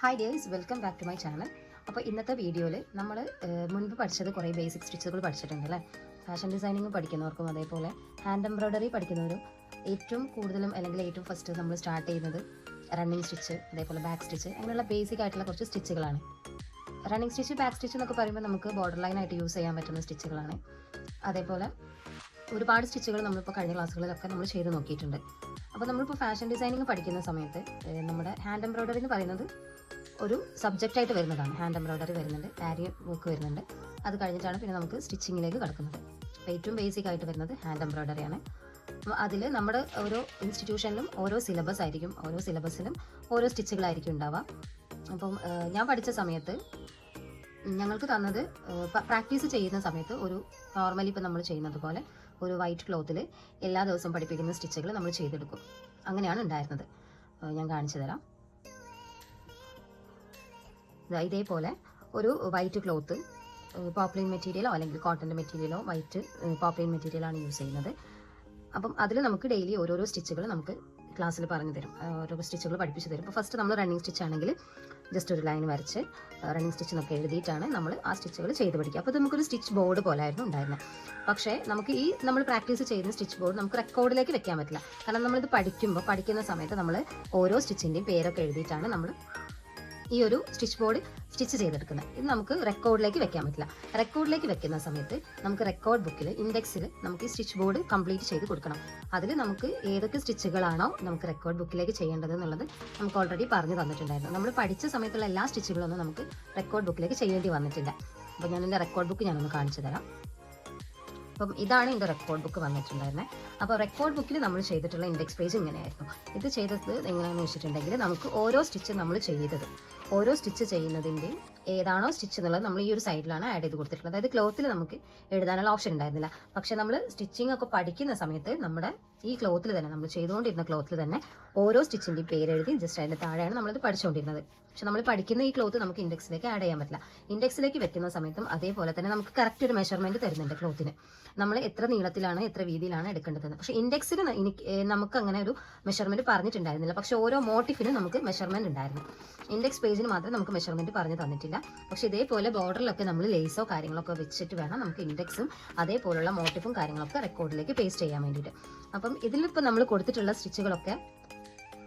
Hi girls welcome back to my channel അപ്പോൾ ഇന്നത്തെ വീഡിയോയിൽ നമ്മൾ മുൻപ് പഠിച്ചത് കുറേ ബേസിക് സ്റ്റിച്ചുകൾ പഠിച്ചിട്ടുണ്ട് അല്ലേ? ഫാഷൻ ഡിസൈനിങ് പഠിക്കുന്നവർക്കും അതേപോലെ ഹാൻഡ് എംബ്രോയ്ഡറി പഠിക്കുന്നവരും ഏറ്റവും കൂടുതലും അല്ലെങ്കിൽ ഏറ്റവും ഫസ്റ്റ് നമ്മൾ സ്റ്റാർട്ട് ചെയ്യുന്നത് റണ്ണിങ് സ്റ്റിച്ച് അതേപോലെ ബാക്ക് സ്റ്റിച്ച് അങ്ങനെയുള്ള ബേസിക് ആയിട്ടുള്ള കുറച്ച് സ്റ്റിച്ചുകളാണ് റണ്ണിങ് സ്റ്റിച്ച് ബാക്ക് സ്റ്റിച്ച് എന്നൊക്കെ പറയുമ്പോൾ നമുക്ക് ബോർഡർ ലൈനായിട്ട് യൂസ് ചെയ്യാൻ പറ്റുന്ന സ്റ്റിച്ചുകളാണ് അതേപോലെ ഒരുപാട് സ്റ്റിച്ചുകൾ നമ്മളിപ്പോൾ കഴിഞ്ഞ ക്ലാസ്സുകളിലൊക്കെ നമ്മൾ ചെയ്ത് നോക്കിയിട്ടുണ്ട്. അപ്പോൾ നമ്മളിപ്പോൾ ഫാഷൻ ഡിസൈനിങ് പഠിക്കുന്ന സമയത്ത് നമ്മുടെ ഹാൻഡ് എംബ്രോയ്ഡറി എന്ന് പറയുന്നത് ഒരു സബ്ജക്റ്റ് ആയിട്ട് വരുന്നതാണ്. ഹാൻഡ് എംബ്രോയ്ഡറി വരുന്നുണ്ട് ആരി വർക്ക് വരുന്നുണ്ട്. അത് കഴിഞ്ഞിട്ടാണ് പിന്നെ നമുക്ക് സ്റ്റിച്ചിങ്ങിലേക്ക് കിടക്കുന്നത്. അപ്പോൾ ഏറ്റവും ബേസിക് ആയിട്ട് വരുന്നത് ഹാൻഡ് എംബ്രോയ്ഡറി ആണ്. അതിൽ നമ്മുടെ ഓരോ ഇൻസ്റ്റിറ്റ്യൂഷനിലും ഓരോ സിലബസ് ആയിരിക്കും ഓരോ സിലബസിലും ഓരോ സ്റ്റിച്ചുകളായിരിക്കും ഉണ്ടാവുക. അപ്പം ഞാൻ പഠിച്ച സമയത്ത് ഞങ്ങൾക്ക് തന്നത് പ്രാക്ടീസ് ചെയ്യുന്ന സമയത്ത് ഒരു നോർമലി ഇപ്പം നമ്മൾ ചെയ്യുന്നത് പോലെ ഒരു വൈറ്റ് ക്ലോത്തിൽ എല്ലാ ദിവസവും പഠിപ്പിക്കുന്ന സ്റ്റിച്ചുകൾ നമ്മൾ ചെയ്തെടുക്കും. അങ്ങനെയാണ് ഉണ്ടായിരുന്നത്. ഞാൻ കാണിച്ചു തരാം. ഇതേപോലെ ഒരു വൈറ്റ് ക്ലോത്ത് പോപ്ലിൻ മെറ്റീരിയലോ അല്ലെങ്കിൽ കോട്ടന്റെ മെറ്റീരിയലോ വൈറ്റ് പോപ്ലിൻ മെറ്റീരിയലാണ് യൂസ് ചെയ്യുന്നത്. അപ്പം അതിൽ നമുക്ക് ഡെയിലി ഓരോരോ സ്റ്റിച്ചുകൾ നമുക്ക് ക്ലാസ്സിൽ പറഞ്ഞു തരും. ഓരോ സ്റ്റിച്ചുകൾ പഠിപ്പിച്ചു തരും. ഫസ്റ്റ് നമ്മൾ റണ്ണിങ് സ്റ്റിച്ച് ആണെങ്കിൽ ജസ്റ്റ് ഒരു ലൈൻ വരച്ച് റണ്ണിങ് സ്റ്റിച്ച് എന്നൊക്കെ എഴുതിയിട്ടാണ് നമ്മൾ ആ സ്റ്റിച്ചുകൾ ചെയ്ത് പഠിക്കുക. അപ്പോൾ നമുക്കൊരു സ്റ്റിച്ച് ബോർഡ് പോലായിരുന്നു ഉണ്ടായിരുന്നത്. പക്ഷേ നമുക്ക് ഈ നമ്മൾ പ്രാക്ടീസ് ചെയ്യുന്ന സ്റ്റിച്ച് ബോർഡ് നമുക്ക് റെക്കോർഡിലേക്ക് വെക്കാൻ പറ്റില്ല. കാരണം നമ്മളിത് പഠിക്കുമ്പോൾ പഠിക്കുന്ന സമയത്ത് നമ്മൾ ഓരോ സ്റ്റിച്ചിന്റെയും പേരൊക്കെ എഴുതിയിട്ടാണ് നമ്മൾ ഈ ഒരു സ്റ്റിച്ച് ബോർഡ് സ്റ്റിച്ച് ചെയ്തെടുക്കുന്നത്. ഇത് നമുക്ക് റെക്കോർഡിലേക്ക് വെക്കാൻ പറ്റില്ല. റെക്കോർഡിലേക്ക് വെക്കുന്ന സമയത്ത് നമുക്ക് റെക്കോർഡ് ബുക്കിൽ ഇൻഡെക്സിൽ നമുക്ക് ഈ സ്റ്റിച്ച് ബോർഡ് കംപ്ലീറ്റ് ചെയ്ത് കൊടുക്കണം. അതിൽ നമുക്ക് ഏതൊക്കെ സ്റ്റിച്ചുകളാണോ നമുക്ക് റെക്കോർഡ് ബുക്കിലേക്ക് ചെയ്യേണ്ടത് എന്നുള്ളത് നമുക്ക് ഓൾറെഡി പറഞ്ഞു തന്നിട്ടുണ്ടായിരുന്നു. നമ്മൾ പഠിച്ച സമയത്തുള്ള എല്ലാ സ്റ്റിച്ചുകളൊന്നും നമുക്ക് റെക്കോർഡ് ബുക്കിലേക്ക് ചെയ്യേണ്ടി വന്നിട്ടില്ല. അപ്പോൾ ഞാൻ എന്റെ റെക്കോർഡ് ബുക്ക് ഞാനൊന്ന് കാണിച്ചു തരാം. അപ്പം ഇതാണ് എന്റെ റെക്കോർഡ് ബുക്ക് വന്നിട്ടുണ്ടായിരുന്നത് അപ്പോൾ റെക്കോർഡ് ബുക്കിൽ നമ്മൾ ചെയ്തിട്ടുള്ള ഇൻഡെക്സ് പേജ് ഇങ്ങനെയായിരുന്നു. ഇത് ചെയ്തത് എങ്ങനെയാണെന്ന് വെച്ചിട്ടുണ്ടെങ്കിൽ നമുക്ക് ഓരോ സ്റ്റിച്ച് നമ്മൾ ചെയ്തത്. ഓരോ സ്റ്റിച്ച് ചെയ്യുന്നതിന്റെയും ഏതാണോ സ്റ്റിച്ച് എന്നുള്ളത് നമ്മൾ ഈ ഒരു സൈഡിലാണ് ആഡ് ചെയ്ത് കൊടുത്തിട്ടുള്ളത്. അതായത് ക്ലോത്തിൽ നമുക്ക് എഴുതാനുള്ള ഓപ്ഷൻ ഉണ്ടായിരുന്നില്ല. പക്ഷെ നമ്മൾ സ്റ്റിച്ചിങ് ഒക്കെ പഠിക്കുന്ന സമയത്ത് നമ്മുടെ ഈ ക്ലോത്തിൽ തന്നെ നമ്മൾ ചെയ്തുകൊണ്ടിരുന്ന ക്ലോത്തിൽ തന്നെ ഓരോ സ്റ്റിച്ചിന്റെയും പേരെഴുതി ജസ്റ്റ് അതിന്റെ താഴെയാണ് നമ്മളിത് പഠിച്ചുകൊണ്ടിരുന്നത് പക്ഷെ നമ്മൾ പഠിക്കുന്ന ഈ ക്ലോത്ത് നമുക്ക് ഇൻഡെക്സിലേക്ക് ആഡ് ചെയ്യാൻ പറ്റില്ല. ഇൻഡെക്സിലേക്ക് വെക്കുന്ന സമയത്തും അതേപോലെ തന്നെ നമുക്ക് കറക്റ്റ് ഒരു മെഷർമെന്റ് തരുന്നുണ്ട് ക്ലോത്തിന് നമ്മൾ എത്ര നീളത്തിലാണ് എത്ര വീതിയിലാണ് എടുക്കേണ്ടതെന്ന്. പക്ഷെ ഇൻഡെക്സിന് എനിക്ക് നമുക്ക് അങ്ങനെ ഒരു മെഷർമെന്റ് പറഞ്ഞിട്ടുണ്ടായിരുന്നില്ല. പക്ഷെ ഓരോ മോട്ടിഫിനും നമുക്ക് മെഷർമെന്റ് ഉണ്ടായിരുന്നു. ഇൻഡെക്സ് പേജിന് മാത്രം നമുക്ക് മെഷർമെന്റ് പറഞ്ഞു തന്നിട്ടില്ല. പക്ഷെ ഇതേപോലെ ബോർഡറിലൊക്കെ നമ്മൾ ലേസോ കാര്യങ്ങളൊക്കെ വെച്ചിട്ട് വേണം നമുക്ക് ഇൻഡെക്സും അതേപോലുള്ള മോട്ടിഫും കാര്യങ്ങളൊക്കെ റെക്കോർഡിലേക്ക് പേസ്റ്റ് ചെയ്യാൻ വേണ്ടിയിട്ട്. അപ്പം ഇതിലിപ്പോൾ നമ്മൾ കൊടുത്തിട്ടുള്ള സ്റ്റിച്ചുകളൊക്കെ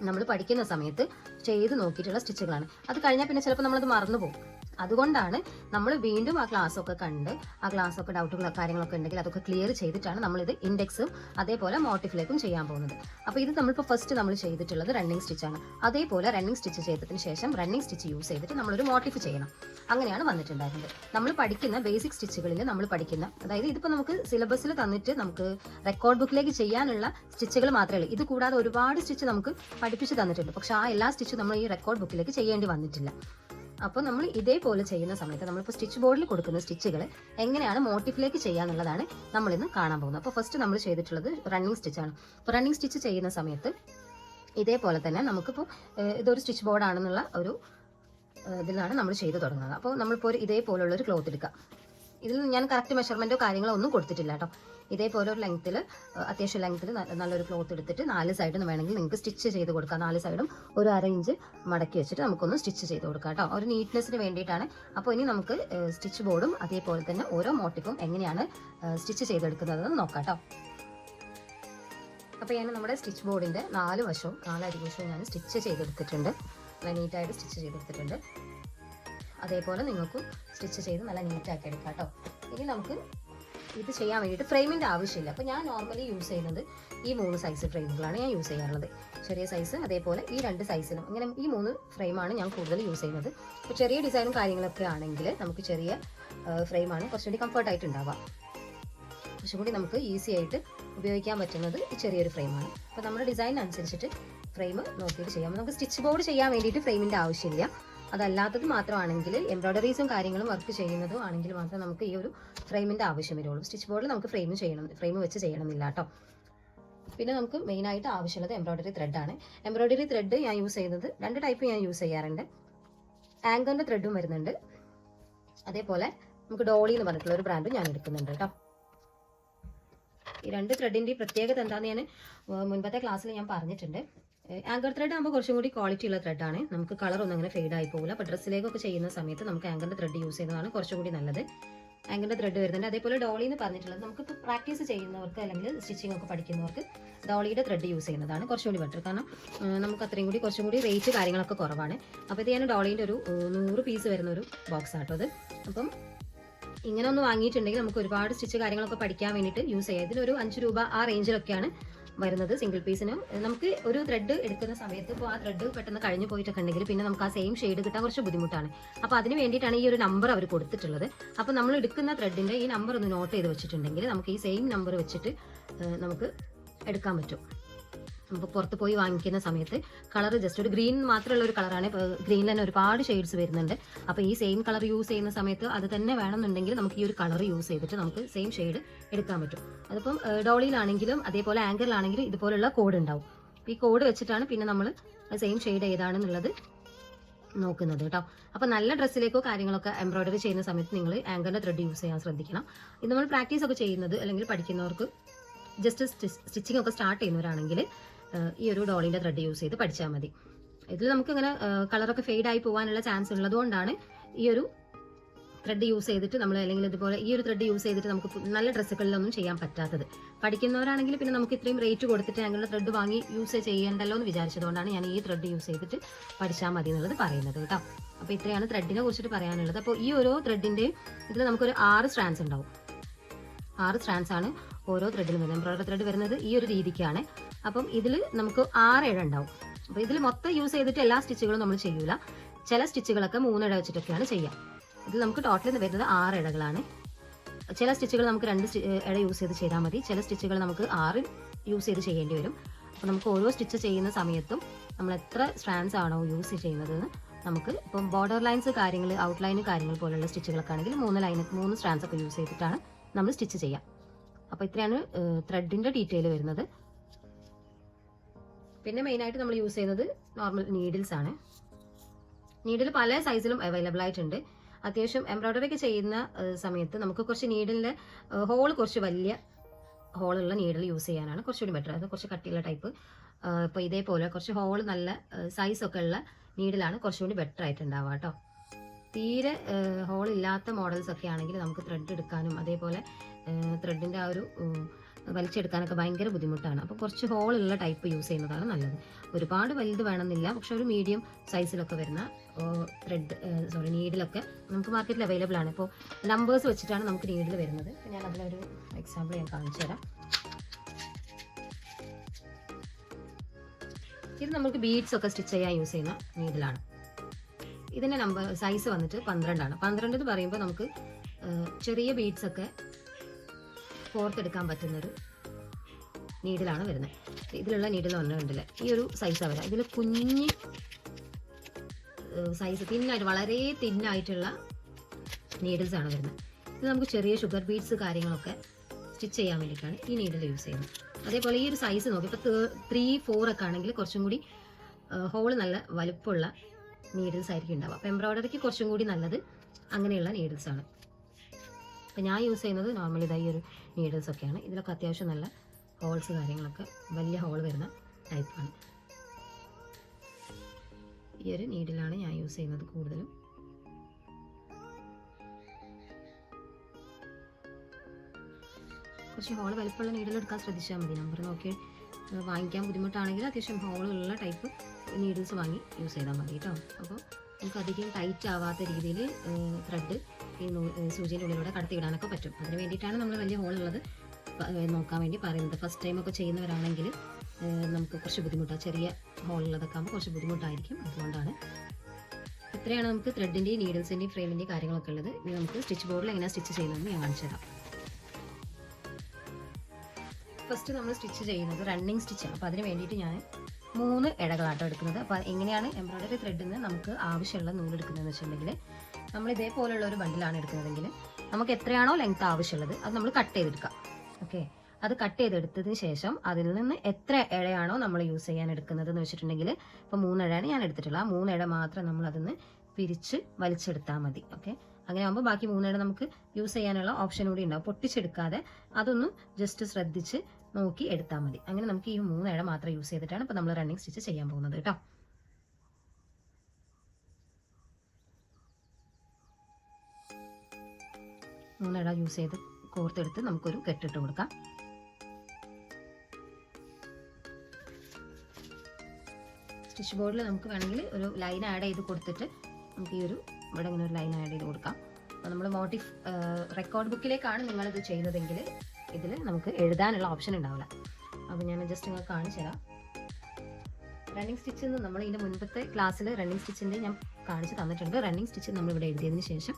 നമ്മൾ പഠിക്കുന്ന സമയത്ത് ചെയ്ത് നോക്കിയിട്ടുള്ള സ്റ്റിച്ചുകളാണ്. അത് കഴിഞ്ഞാൽ പിന്നെ ചിലപ്പോൾ നമ്മളത് മറന്നു പോകും. അതുകൊണ്ടാണ് നമ്മൾ വീണ്ടും ആ ക്ലാസ് ഒക്കെ കണ്ട് ആ ക്ലാസ് ഒക്കെ ഡൗട്ടുകളോ കാര്യങ്ങളൊക്കെ ഉണ്ടെങ്കിൽ അതൊക്കെ ക്ലിയർ ചെയ്തിട്ടാണ് നമ്മളിത് ഇൻഡെക്സും അതേപോലെ മോട്ടിഫിലേക്കും ചെയ്യാൻ പോകുന്നത്. അപ്പോൾ ഇത് നമ്മളിപ്പോൾ ഫസ്റ്റ് നമ്മൾ ചെയ്തിട്ടുള്ളത് റണ്ണിങ് സ്റ്റിച്ചാണ് അതേപോലെ റണ്ണിങ് സ്റ്റിച്ച് ചെയ്തതിന് ശേഷം റണ്ണിങ് സ്റ്റിച്ച് യൂസ് ചെയ്തിട്ട് നമ്മളൊരു മോട്ടിഫ് ചെയ്യണം. അങ്ങനെയാണ് വന്നിട്ടുണ്ടായിരുന്നത്. നമ്മൾ പഠിക്കുന്ന ബേസിക് സ്റ്റിച്ചുകളിൽ നമ്മൾ പഠിക്കുന്ന അതായത് ഇതിപ്പോൾ നമുക്ക് സിലബസിൽ തന്നിട്ട് നമുക്ക് റെക്കോർഡ് ബുക്കിലേക്ക് ചെയ്യാനുള്ള സ്റ്റിച്ചുകൾ മാത്രമേ ഉള്ളൂ. ഇത് കൂടാതെ ഒരുപാട് സ്റ്റിച്ച് നമുക്ക് പഠിപ്പിച്ച് തന്നിട്ടുണ്ട്. പക്ഷേ ആ എല്ലാ സ്റ്റിച്ചും നമ്മൾ ഈ റെക്കോർഡ് ബുക്കിലേക്ക് ചെയ്യേണ്ടി വന്നിട്ടില്ല. അപ്പോൾ നമ്മൾ ഇതേപോലെ ചെയ്യുന്ന സമയത്ത് നമ്മളിപ്പോൾ സ്റ്റിച്ച് ബോർഡിൽ കൊടുക്കുന്ന സ്റ്റിച്ചുകൾ എങ്ങനെയാണ് മോട്ടിഫിലേക്ക് ചെയ്യാന്നുള്ളതാണ് നമ്മളിന്ന് കാണാൻ പോകുന്നത്. അപ്പോൾ ഫസ്റ്റ് നമ്മൾ ചെയ്തിട്ടുള്ളത് റണ്ണിങ് സ്റ്റിച്ചാണ് അപ്പോൾ റണ്ണിങ് സ്റ്റിച്ച് ചെയ്യുന്ന സമയത്ത് ഇതേപോലെ തന്നെ നമുക്കിപ്പോൾ ഇതൊരു സ്റ്റിച്ച് ബോർഡാണെന്നുള്ള ഒരു ഇതിലാണ് നമ്മൾ ചെയ്തു തുടങ്ങുന്നത്. അപ്പോൾ നമ്മളിപ്പോൾ ഒരു ഇതേപോലുള്ള ഒരു ക്ലോത്ത് എടുക്കുക ഇതിൽ ഞാൻ കറക്റ്റ് മെഷർമെന്റോ കാര്യങ്ങളോ ഒന്നും കൊടുത്തിട്ടില്ല കേട്ടോ. ഇതേപോലെ ഒരു ലെങ്ത്തിൽ അത്യാവശ്യം ലെങ്ത്തിൽ നല്ലൊരു ക്ലോത്ത് എടുത്തിട്ട് നാല് സൈഡിൽ വേണമെങ്കിൽ നിങ്ങൾക്ക് സ്റ്റിച്ച് ചെയ്ത് കൊടുക്കാം. നാല് സൈഡും ഒരു അര ഇഞ്ച് മടക്കി വെച്ചിട്ട് നമുക്കൊന്ന് സ്റ്റിച്ച് ചെയ്ത് കൊടുക്കാം കേട്ടോ. ഒരു നീറ്റ്നെസ്സിന് വേണ്ടിയിട്ടാണ്. അപ്പോൾ ഇനി നമുക്ക് സ്റ്റിച്ച് ബോർഡും അതേപോലെ തന്നെ ഓരോ മോട്ടിഫും എങ്ങനെയാണ് സ്റ്റിച്ച് ചെയ്തെടുക്കുന്നതെന്ന് നോക്കാം കേട്ടോ. അപ്പോൾ ഞാൻ നമ്മുടെ സ്റ്റിച്ച് ബോർഡിന്റെ നാല് വശവും നാല് വശവും ഞാൻ സ്റ്റിച്ച് ചെയ്തെടുത്തിട്ടുണ്ട്. നല്ല നീറ്റായിട്ട് സ്റ്റിച്ച് ചെയ്തെടുത്തിട്ടുണ്ട്. അതേപോലെ നിങ്ങൾക്കും സ്റ്റിച്ച് ചെയ്ത് നല്ല നീറ്റാക്കി എടുക്കാം കേട്ടോ. ഇനി നമുക്ക് ഇത് ചെയ്യാൻ വേണ്ടിയിട്ട് ഫ്രെയിമിന്റെ ആവശ്യമില്ല. അപ്പോൾ ഞാൻ നോർമലി യൂസ് ചെയ്യുന്നത് ഈ മൂന്ന് സൈസ് ഫ്രെയിമുകളാണ് ഞാൻ യൂസ് ചെയ്യാറുള്ളത്. ചെറിയ സൈസ് അതേപോലെ ഈ രണ്ട് സൈസിലും ഇങ്ങനെ ഈ മൂന്ന് ഫ്രെയിമാണ് ഞാൻ കൂടുതൽ യൂസ് ചെയ്യുന്നത്. അപ്പോൾ ചെറിയ ഡിസൈനും കാര്യങ്ങളൊക്കെ ആണെങ്കിൽ നമുക്ക് ചെറിയ ഫ്രെയിമാണ് കുറച്ചുകൂടി കംഫർട്ടായിട്ട് ഉണ്ടാവുക. കുറച്ചും കൂടി നമുക്ക് ഈസി ആയിട്ട് ഉപയോഗിക്കാൻ പറ്റുന്നത് ചെറിയൊരു ഫ്രെയിമാണ് അപ്പോൾ നമ്മുടെ ഡിസൈനിനനുസരിച്ചിട്ട് ഫ്രെയിം നോക്കിയിട്ട് ചെയ്യാം. നമുക്ക് സ്റ്റിച്ച് ബോർഡ് ചെയ്യാൻ വേണ്ടിയിട്ട് ഫ്രെയിമിന്റെ ആവശ്യമില്ല. അതല്ലാത്തത് മാത്രമാണെങ്കിൽ എംബ്രോയ്ഡറീസും കാര്യങ്ങളും വർക്ക് ചെയ്യുന്നതും ആണെങ്കിൽ മാത്രം നമുക്ക് ഈ ഒരു ഫ്രെയിമിന്റെ ആവശ്യം വരുള്ളൂ സ്റ്റിച്ച് ബോർഡിൽ നമുക്ക് ഫ്രെയിം ചെയ്യണം ഫ്രെയിം വെച്ച് ചെയ്യണമെന്നില്ല കേട്ടോ പിന്നെ നമുക്ക് മെയിനായിട്ട് ആവശ്യമുള്ളത് എംബ്രോയ്ഡറി ത്രെഡാണ് എംബ്രോയ്ഡറി ത്രെഡ് ഞാൻ യൂസ് ചെയ്യുന്നത് രണ്ട് ടൈപ്പ് ഞാൻ യൂസ് ചെയ്യാറുണ്ട്. ആങ്കറിന്റെ ത്രെഡും വരുന്നുണ്ട്. അതേപോലെ നമുക്ക് ഡോളി എന്ന് പറഞ്ഞിട്ടുള്ള ഒരു ബ്രാൻഡും ഞാൻ എടുക്കുന്നുണ്ട് കേട്ടോ ഈ രണ്ട് ത്രെഡിന്റെ പ്രത്യേകത എന്താണെന്ന് ഞാൻ മുൻപത്തെ ക്ലാസ്സിൽ ഞാൻ പറഞ്ഞിട്ടുണ്ട്. ആങ്കർ ത്രെഡ് ആകുമ്പോൾ കുറച്ചും കൂടി ക്വാളിറ്റി ഉള്ള ത്രെഡാണ് നമുക്ക് കളർ ഒന്നും അങ്ങനെ ഫെയ്ഡ് ആയി പോകില്ല അപ്പോൾ ഡ്രസ്സിലേക്കൊക്കെ ചെയ്യുന്ന സമയത്ത് നമുക്ക് ആങ്കറിന്റെ ത്രെഡ് യൂസ് ചെയ്യുന്നതാണ് കുറച്ചും കൂടി നല്ലത്. ആങ്കറിന്റെ ത്രെഡ് വരുന്നുണ്ട്. അതേപോലെ ഡോളി എന്ന് പറഞ്ഞിട്ടുള്ളത് നമുക്കിപ്പോൾ പ്രാക്ടീസ് ചെയ്യുന്നവർക്ക് അല്ലെങ്കിൽ സ്റ്റിച്ചിങ് ഒക്കെ പഠിക്കുന്നവർക്ക് ഡോളിയുടെ ത്രെഡ് യൂസ് ചെയ്യുന്നതാണ് കുറച്ചും കൂടി ബെറ്റർ കാരണം നമുക്ക് അത്രയും കൂടി കുറച്ചും കൂടി റേറ്റ് കാര്യങ്ങളൊക്കെ കുറവാണ്. അപ്പോൾ ഇത് ഞാൻ ഡോളീന്റെ ഒരു നൂറ് പീസ് വരുന്ന ഒരു ബോക്സ് ആട്ടോ അത്. അപ്പം ഇങ്ങനെ ഒന്ന് വാങ്ങിയിട്ടുണ്ടെങ്കിൽ നമുക്ക് ഒരുപാട് സ്റ്റിച്ച് കാര്യങ്ങളൊക്കെ പഠിക്കാൻ വേണ്ടിയിട്ട് യൂസ് ചെയ്യാം. ഇതിലൊരു അഞ്ച് രൂപ ആ റേഞ്ചിലൊക്കെയാണ് വരുന്നത് സിംഗിൾ പീസിനും നമുക്ക് ഒരു ത്രെഡ് എടുക്കുന്ന സമയത്ത് ഇപ്പോൾ ആ ത്രെഡ് പെട്ടെന്ന് കഴിഞ്ഞു പോയിട്ടൊക്കെ ഉണ്ടെങ്കിൽ പിന്നെ നമുക്ക് ആ സെയിം ഷെയ്ഡ് കിട്ടാൻ കുറച്ച് ബുദ്ധിമുട്ടാണ്. അപ്പോൾ അതിന് വേണ്ടിയിട്ടാണ് ഈ ഒരു നമ്പർ അവർ കൊടുത്തിട്ടുള്ളത്. അപ്പോൾ നമ്മൾ എടുക്കുന്ന ത്രെഡിന്റെ ഈ നമ്പർ ഒന്ന് നോട്ട് ചെയ്ത് വെച്ചിട്ടുണ്ടെങ്കിൽ നമുക്ക് ഈ സെയിം നമ്പർ വെച്ചിട്ട് നമുക്ക് എടുക്കാൻ പറ്റും. നമുക്ക് പുറത്ത് പോയി വാങ്ങിക്കുന്ന സമയത്ത് കളർ ജസ്റ്റ് ഒരു ഗ്രീൻ മാത്രമുള്ള ഒരു കളറാണ്. ഗ്രീനിൽ തന്നെ ഒരുപാട് ഷെയ്ഡ്സ് വരുന്നുണ്ട്. അപ്പോൾ ഈ സെയിം കളർ യൂസ് ചെയ്യുന്ന സമയത്ത് അത് തന്നെ വേണമെന്നുണ്ടെങ്കിൽ നമുക്ക് ഈ ഒരു കളർ യൂസ് ചെയ്തിട്ട് നമുക്ക് സെയിം ഷെയ്ഡ് എടുക്കാൻ പറ്റും. അതിപ്പം ഡോളിയിലാണെങ്കിലും അതേപോലെ ആങ്കറിലാണെങ്കിലും ഇതുപോലുള്ള കോഡ് ഉണ്ടാവും. അപ്പോൾ ഈ കോഡ് വെച്ചിട്ടാണ് പിന്നെ നമ്മൾ സെയിം ഷെയ്ഡ് ഏതാണെന്നുള്ളത് നോക്കുന്നത് കേട്ടോ. അപ്പോൾ നല്ല ഡ്രസ്സിലേക്കോ കാര്യങ്ങളൊക്കെ എംബ്രോയിഡറി ചെയ്യുന്ന സമയത്ത് നിങ്ങൾ ആങ്കറിന്റെ ത്രെഡ് യൂസ് ചെയ്യാൻ ശ്രദ്ധിക്കണം. ഇത് നമ്മൾ പ്രാക്ടീസ് ഒക്കെ ചെയ്യുന്നത് അല്ലെങ്കിൽ പഠിക്കുന്നവർക്ക് ജസ്റ്റ് സ്റ്റിച്ചിങ് ഒക്കെ സ്റ്റാർട്ട് ചെയ്യുന്നവരാണെങ്കിൽ ഈ ഒരു ഡോളിന്റെ ത്രെഡ് യൂസ് ചെയ്ത് പഠിച്ചാൽ മതി. ഇതിൽ നമുക്ക് ഇങ്ങനെ കളറൊക്കെ ആയി പോകാനുള്ള ചാൻസ് ഉള്ളതുകൊണ്ടാണ് ഈ ഒരു ത്രെഡ് യൂസ് ചെയ്തിട്ട് നമ്മൾ അല്ലെങ്കിൽ ഇതുപോലെ ഈ ഒരു ത്രെഡ് യൂസ് ചെയ്തിട്ട് നമുക്ക് നല്ല ഡ്രസ്സുകളിലൊന്നും ചെയ്യാൻ പറ്റാത്തത്. പഠിക്കുന്നവരാണെങ്കിൽ പിന്നെ നമുക്ക് ഇത്രയും റേറ്റ് കൊടുത്തിട്ട് ഞങ്ങളുടെ ത്രെഡ് വാങ്ങി യൂസ് ചെയ്യേണ്ടല്ലോ എന്ന് വിചാരിച്ചതുകൊണ്ടാണ് ഞാൻ ഈ ത്രെഡ് യൂസ് ചെയ്തിട്ട് പഠിച്ചാൽ മതി എന്നുള്ളത് പറയുന്നത് കേട്ടോ. അപ്പോൾ ഇത്രയാണ് ത്രെഡിനെ കുറിച്ചിട്ട് പറയാനുള്ളത്. അപ്പോൾ ഈ ഓരോ ത്രെഡിന്റെയും ഇതിൽ നമുക്കൊരു ആറ് സ്ട്രാൻസ് ഉണ്ടാവും. ആറ് സ്ട്രാൻസ് ആണ് ഓരോ ത്രെഡിലും വരുന്നത് എംബ്രോയിഡറി ത്രെഡ് വരുന്നത് ഈ ഒരു രീതിക്കാണ്. അപ്പം ഇതിൽ നമുക്ക് ആറ് ഇഴ ഉണ്ടാവും. അപ്പോൾ ഇതിൽ മൊത്തം യൂസ് ചെയ്തിട്ട് എല്ലാ സ്റ്റിച്ചുകളും നമ്മൾ ചെയ്യൂല. ചില സ്റ്റിച്ചുകളൊക്കെ മൂന്നിഴ വെച്ചിട്ടൊക്കെയാണ് ചെയ്യുക ഇത് നമുക്ക് ടോട്ടലിൽ വരുന്നത് ആറ് ഇഴകളാണ്. ചില സ്റ്റിച്ചുകൾ നമുക്ക് രണ്ട് ഇഴ യൂസ് ചെയ്ത് ചെയ്താൽ മതി. ചില സ്റ്റിച്ചുകൾ നമുക്ക് ആറ് യൂസ് ചെയ്ത് ചെയ്യേണ്ടി വരും. അപ്പോൾ നമുക്ക് ഓരോ സ്റ്റിച്ച് ചെയ്യുന്ന സമയത്തും നമ്മൾ എത്ര സ്ട്രാൻസ് ആണോ യൂസ് ചെയ്യുന്നത് നമുക്ക് ഇപ്പം ബോർഡർ ലൈൻസ് കാര്യങ്ങൾ ഔട്ട്ലൈൻ കാര്യങ്ങൾ പോലുള്ള സ്റ്റിച്ചുകളൊക്കെ ആണെങ്കിൽ മൂന്ന് ലൈൻ മൂന്ന് സ്ട്രാൻസ് ഒക്കെ യൂസ് ചെയ്തിട്ടാണ് നമ്മൾ സ്റ്റിച്ച് ചെയ്യുക അപ്പോൾ ഇത്രയാണ് ത്രെഡിന്റെ ഡീറ്റെയിൽ വരുന്നത്. പിന്നെ മെയിനായിട്ട് നമ്മൾ യൂസ് ചെയ്യുന്നത് നോർമൽ നീഡിൽസ് ആണ്. നീഡിൽ പല സൈസിലും അവൈലബിൾ ആയിട്ടുണ്ട്. അത്യാവശ്യം എംബ്രോയ്ഡറി ഒക്കെ ചെയ്യുന്ന സമയത്ത് നമുക്ക് കുറച്ച് നീഡിലിന്റെ ഹോൾ കുറച്ച് വലിയ ഹോളുള്ള നീഡിൽ യൂസ് ചെയ്യാനാണ് കുറച്ചുകൂടി ബെറ്റർ അത് കുറച്ച് കട്ടിയുള്ള ടൈപ്പ് ഇപ്പോൾ ഇതേപോലെ കുറച്ച് ഹോൾ നല്ല സൈസ് ഒക്കെ ഉള്ള നീഡിലാണ് കുറച്ചുകൂടി ബെറ്റർ ആയിട്ടുണ്ടാവുക കേട്ടോ. തീരെ ഹോളില്ലാത്ത മോഡൽസ് ഒക്കെ ആണെങ്കിൽ നമുക്ക് ത്രെഡ് എടുക്കാനും അതേപോലെ ത്രെഡിന്റെ ആ ഒരു വലിച്ചെടുക്കാനൊക്കെ ഭയങ്കര ബുദ്ധിമുട്ടാണ്. അപ്പോൾ കുറച്ച് ഹോൾ ഉള്ള ടൈപ്പ് യൂസ് ചെയ്യുന്നതാണ് നല്ലത്. ഒരുപാട് വലുത് വേണമെന്നില്ല. പക്ഷെ ഒരു മീഡിയം സൈസിലൊക്കെ വരുന്ന ത്രെഡ് സോറി നീഡിലൊക്കെ നമുക്ക് മാർക്കറ്റിൽ അവൈലബിൾ ആണ്. ഇപ്പോൾ നമ്പേഴ്സ് വെച്ചിട്ടാണ് നമുക്ക് നീഡിൽ വരുന്നത്. ഞാൻ അതിലൊരു എക്സാമ്പിൾ ഞാൻ കാണിച്ചു തരാം. ഇത് നമുക്ക് ബീഡ്സ് ഒക്കെ സ്റ്റിച്ച് ചെയ്യാൻ യൂസ് ചെയ്യുന്ന നീഡിലാണ് ഇതിന്റെ നമ്പർ സൈസ് വന്നിട്ട് പന്ത്രണ്ടാണ്. പന്ത്രണ്ട് എന്ന് പറയുമ്പോൾ നമുക്ക് ചെറിയ ബീഡ്സ് ഒക്കെ കോർത്തെടുക്കാൻ പറ്റുന്നൊരു നീഡിലാണ് വരുന്നത് ഇതിലുള്ള നീഡിൽ വന്നിട്ടുണ്ടല്ലേ ഈ ഒരു സൈസാണ് വരാം ഇതിൽ കുഞ്ഞ് സൈസ് തിന്നായിട്ട് വളരെ തിന്നായിട്ടുള്ള നീഡിൽസ് ആണ് വരുന്നത് ഇത് നമുക്ക് ചെറിയ ഷുഗർ ബീഡ്സ് കാര്യങ്ങളൊക്കെ സ്റ്റിച്ച് ചെയ്യാൻ വേണ്ടിയിട്ടാണ് ഈ നീഡിൽ യൂസ് ചെയ്യുന്നത് അതേപോലെ ഈ ഒരു സൈസ് നോക്കി. ഇപ്പോൾ ത്രീ ഫോർ ഒക്കെ ആണെങ്കിൽ കുറച്ചും കൂടി ഹോൾ നല്ല വലുപ്പമുള്ള നീഡിൽസ് ആയിരിക്കും ഉണ്ടാവുക. അപ്പോൾ എംബ്രോയ്ഡറിക്ക് കുറച്ചും കൂടി നല്ലത് അങ്ങനെയുള്ള നീഡിൽസ് ആണ്. അപ്പോൾ ഞാൻ യൂസ് ചെയ്യുന്നത് നോർമലി ഇതായി ഒരു നീഡിൽസ് ഒക്കെയാണ്. ഇതിലൊക്കെ അത്യാവശ്യം നല്ല ഹോൾസ് കാര്യങ്ങളൊക്കെ വലിയ ഹോൾ വരുന്ന ടൈപ്പാണ് ഈ ഒരു നീഡിലാണ് ഞാൻ യൂസ് ചെയ്യുന്നത് കൂടുതലും. കുറച്ച് ഹോൾ വലിപ്പമുള്ള നീഡിൽ എടുക്കാൻ ശ്രദ്ധിച്ചാൽ മതി. നമ്പർ നോക്കി വാങ്ങിക്കാൻ ബുദ്ധിമുട്ടാണെങ്കിൽ അത്യാവശ്യം ഹോളുള്ള ടൈപ്പ് നീഡിൽസ് വാങ്ങി യൂസ് ചെയ്താൽ മതി കേട്ടോ അപ്പോൾ നമുക്ക് അധികം ടൈറ്റ് ആവാത്ത രീതിയിൽ ത്രെഡ് ഈ സൂചിയുടെ ഉള്ളിലൂടെ കടത്തി വിടാനൊക്കെ പറ്റും. അതിന് വേണ്ടിയിട്ടാണ് നമ്മൾ വലിയ ഹോളുള്ളത് നോക്കാൻ വേണ്ടി പറയുന്നത്. ഫസ്റ്റ് ടൈം ഒക്കെ ചെയ്യുന്നവരാണെങ്കിൽ നമുക്ക് കുറച്ച് ബുദ്ധിമുട്ടാണ് ചെറിയ ഹോളുള്ളതൊക്കെ ആകുമ്പോൾ കുറച്ച് ബുദ്ധിമുട്ടായിരിക്കും. അതുകൊണ്ടാണ് ഇത്രയാണ് നമുക്ക് ത്രെഡിന്റെയും നീഡിൽസിന്റെയും ഫ്രെയിമിന്റെയും കാര്യങ്ങളൊക്കെ ഉള്ളത്. ഇനി നമുക്ക് സ്റ്റിച്ച് ബോർഡിൽ എങ്ങനെ സ്റ്റിച്ച് ചെയ്യുന്നതെന്ന് ഞാൻ കാണിച്ചു തരാം. ഫസ്റ്റ് നമ്മൾ സ്റ്റിച്ച് ചെയ്യുന്നത് റണ്ണിങ് സ്റ്റിച്ചാണ് അപ്പോൾ അതിന് വേണ്ടിയിട്ട് ഞാൻ മൂന്ന് ഇടകളാട്ടോ എടുക്കുന്നത്. അപ്പോൾ എങ്ങനെയാണ് എംബ്രോയ്ഡറി ത്രെഡിൽ നിന്ന് നമുക്ക് ആവശ്യമുള്ള നൂലെടുക്കുന്നതെന്ന് വെച്ചിട്ടുണ്ടെങ്കിൽ നമ്മൾ ഇതേപോലെയുള്ള ഒരു ബണ്ടിലാണ് എടുക്കുന്നതെങ്കിൽ നമുക്ക് എത്രയാണോ ലെങ്ത് ആവശ്യമുള്ളത് അത് നമ്മൾ കട്ട് ചെയ്തെടുക്കാം. ഓക്കെ അത് കട്ട് ചെയ്തെടുത്തതിന് ശേഷം അതിൽ നിന്ന് എത്ര ഇഴയാണോ നമ്മൾ യൂസ് ചെയ്യാൻ എടുക്കുന്നത് എന്ന് വെച്ചിട്ടുണ്ടെങ്കിൽ ഇപ്പോൾ മൂന്നിഴയാണ് ഞാൻ എടുത്തിട്ടുള്ളത്. ആ മൂന്നിഴ മാത്രം നമ്മൾ അതിന്ന് പിരിച്ച് വലിച്ചെടുത്താൽ മതി. ഓക്കെ അങ്ങനെ ആകുമ്പോൾ ബാക്കി മൂന്നിടം നമുക്ക് യൂസ് ചെയ്യാനുള്ള ഓപ്ഷൻ കൂടി ഉണ്ടാവും. പൊട്ടിച്ചെടുക്കാതെ അതൊന്നും ജസ്റ്റ് ശ്രദ്ധിച്ച് നോക്കി എടുത്താൽ മതി. അങ്ങനെ നമുക്ക് ഈ മൂന്ന് ഇഴ മാത്രം യൂസ് ചെയ്തിട്ടാണ് ഇപ്പോൾ നമ്മൾ റണ്ണിങ് സ്റ്റിച്ച് ചെയ്യാൻ പോകുന്നത് കേട്ടോ. മൂന്നിട യൂസ് ചെയ്ത് കോർത്തെടുത്ത് നമുക്കൊരു കെട്ടിട്ട് കൊടുക്കാം. സ്റ്റിച്ച് ബോർഡിൽ നമുക്ക് വേണമെങ്കിൽ ഒരു ലൈൻ ആഡ് ചെയ്ത് കൊടുത്തിട്ട് നമുക്ക് ഈ ഒരു ഇവിടെ ഇങ്ങനെ ഒരു ലൈൻ ആഡ് ചെയ്ത് കൊടുക്കാം. അപ്പോൾ നമ്മൾ മോട്ടിഫ് റെക്കോർഡ് ബുക്കിലേക്കാണ് നിങ്ങളിത് ചെയ്തതെങ്കിൽ ഇതിൽ നമുക്ക് എഴുതാനുള്ള ഓപ്ഷൻ ഉണ്ടാവില്ല. അപ്പോൾ ഞാൻ ജസ്റ്റ് നിങ്ങൾ കാണിച്ചു തരാം. റണ്ണിങ് സ്റ്റിച്ച് എന്ന് നമ്മൾ ഇതിന്റെ മുൻപത്തെ ക്ലാസ്സിൽ റണ്ണിങ് സ്റ്റിച്ചിന്റെ ഞാൻ കാണിച്ച് തന്നിട്ടുണ്ട്. റണ്ണിങ് സ്റ്റിച്ച് നമ്മൾ ഇവിടെ എഴുതിയതിന് ശേഷം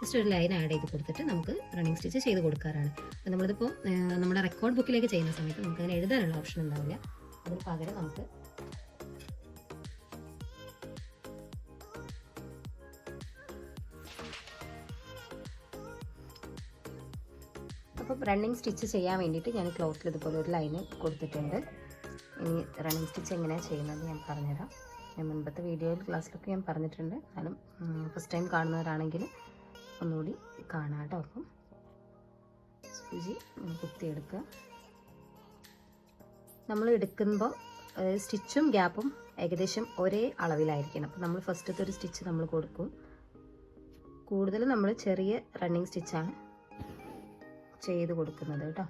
ജസ്റ്റ് ഒരു ലൈൻ ആഡ് ചെയ്ത് കൊടുത്തിട്ട് നമുക്ക് റണ്ണിങ് സ്റ്റിച്ച് ചെയ്ത് കൊടുക്കാറാണ്. അപ്പോൾ നമ്മളിതിപ്പോൾ നമ്മുടെ റെക്കോർഡ് ബുക്കിലേക്ക് ചെയ്യുന്ന സമയത്ത് നമുക്ക് അതിന് എഴുതാനുള്ള ഓപ്ഷൻ ഉണ്ടാവില്ല. അതിന് പകരം നമുക്ക് റണ്ണിങ് സ്റ്റിച്ച് ചെയ്യാൻ വേണ്ടിയിട്ട് ഞാൻ ക്ലോത്തിൽ ഇതുപോലെ ഒരു ലൈന് കൊടുത്തിട്ടുണ്ട്. ഇനി റണ്ണിങ് സ്റ്റിച്ച് എങ്ങനെയാണ് ചെയ്യുന്നത് ഞാൻ പറഞ്ഞുതരാം. ഞാൻ മുൻപത്തെ വീഡിയോയിൽ ക്ലാസ്സിലൊക്കെ ഞാൻ പറഞ്ഞിട്ടുണ്ട്. എന്നാലും ഫസ്റ്റ് ടൈം കാണുന്നവരാണെങ്കിൽ ഒന്നുകൂടി കാണാം കേട്ടോ അപ്പം. സൂചി കുത്തിയെടുക്കുക. നമ്മൾ എടുക്കുമ്പോൾ സ്റ്റിച്ചും ഗ്യാപ്പും ഏകദേശം ഒരേ അളവിലായിരിക്കണം. അപ്പം നമ്മൾ ഫസ്റ്റത്തെ ഒരു സ്റ്റിച്ച് നമ്മൾ കൊടുക്കും. കൂടുതലും നമ്മൾ ചെറിയ റണ്ണിങ് സ്റ്റിച്ചാണ് ചെയ്ത് കൊടുക്കുന്നത് കേട്ടോ.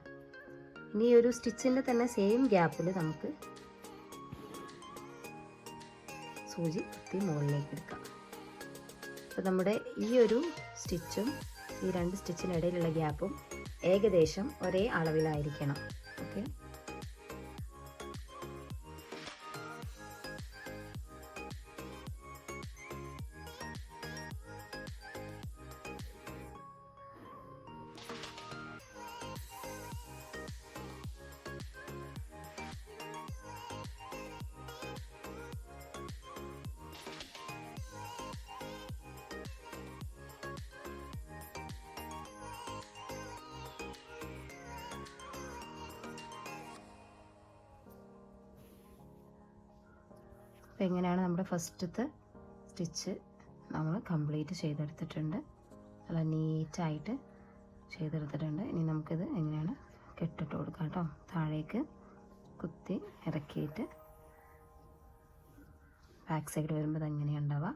ഇനി ഒരു സ്റ്റിച്ചിന്റെ തന്നെ സെയിം ഗ്യാപ്പിൽ നമുക്ക് സൂചി കുത്തി മുകളിലേക്ക് എടുക്കാം. അപ്പോൾ നമ്മുടെ ഈ ഒരു സ്റ്റിച്ചും ഈ രണ്ട് സ്റ്റിച്ചിനിടയിലുള്ള ഗ്യാപ്പും ഏകദേശം ഒരേ അളവിലായിരിക്കണം. ഓക്കെ ഫസ്റ്റത്തെ സ്റ്റിച്ച് നമ്മൾ കംപ്ലീറ്റ് ചെയ്തെടുത്തിട്ടുണ്ട്. നല്ല നീറ്റായിട്ട് ചെയ്തെടുത്തിട്ടുണ്ട്. ഇനി നമുക്കിത് എങ്ങനെയാണ് കെട്ടിട്ട് കൊടുക്കാം കേട്ടോ. താഴേക്ക് കുത്തി ഇറക്കിയിട്ട് ബാക്ക് സൈഡ് വരുമ്പോൾ ഇത് എങ്ങനെയാണ് ഉണ്ടാവുക?